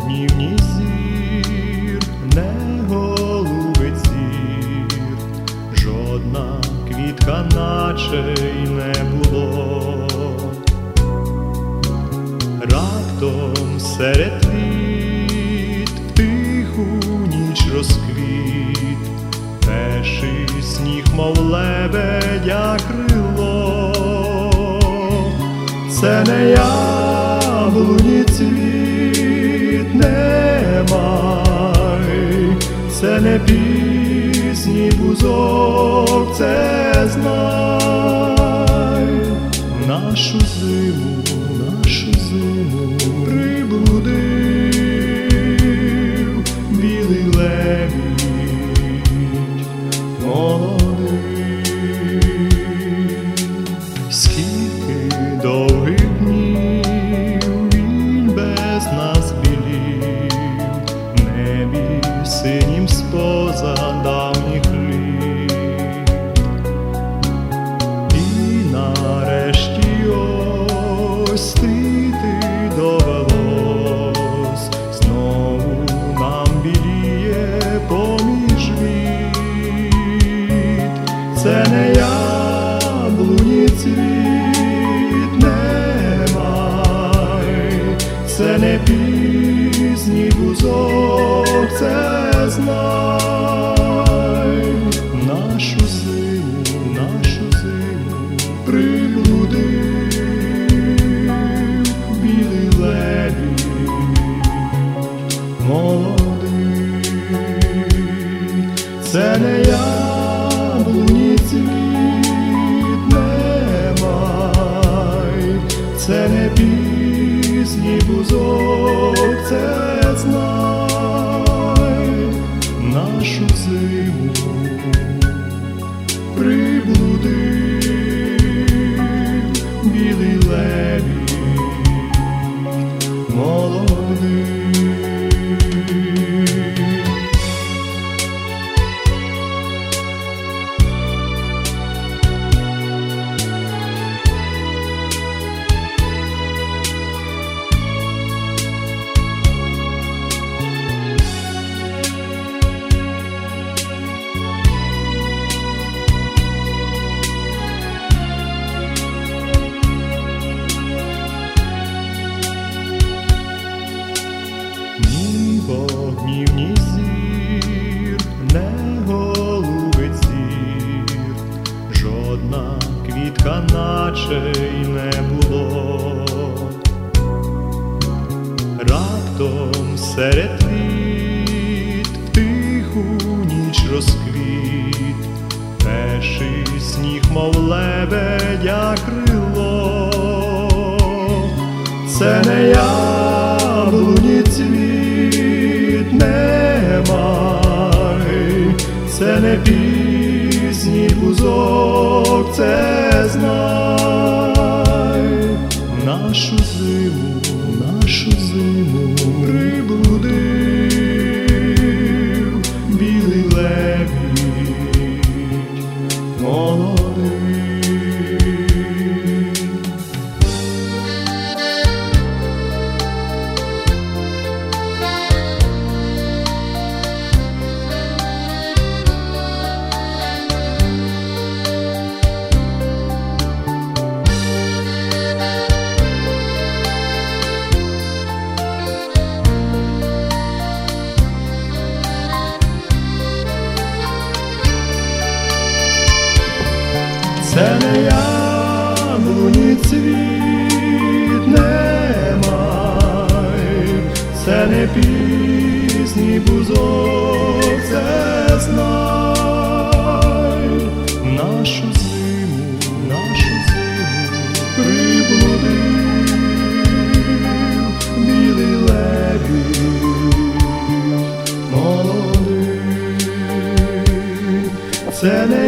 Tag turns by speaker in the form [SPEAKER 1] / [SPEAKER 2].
[SPEAKER 1] вогнівні зір, не голубить зір, жодна квітка наче й не було. Раптом серед літ тиху ніч розквіт, перший сніг, мов лебедя крило, це не яблуні цвіт, це не пісні бузок, це знай. Нашу це не пізній бузок, це знай. Нашу зиму, нашу зиму приблудив білий лебідь молодий, це не яблуні цвіт, не май, це бузок, це знай нашу зиму. Приблудив вогнівні зір, не голубить жодна квітка наче й не було. Раптом серед літ в тиху ніч розквіт, перший сніг, мов лебедя крило, це не яблуні цвіт, май, це не пісні бузок, це знай. Нашу зиму, нашу зиму Це не яблуні цвіт, не май, це не пізній бузок, це знай нашу зиму, нашу зиму приблудив білий лебідь молодий. Це не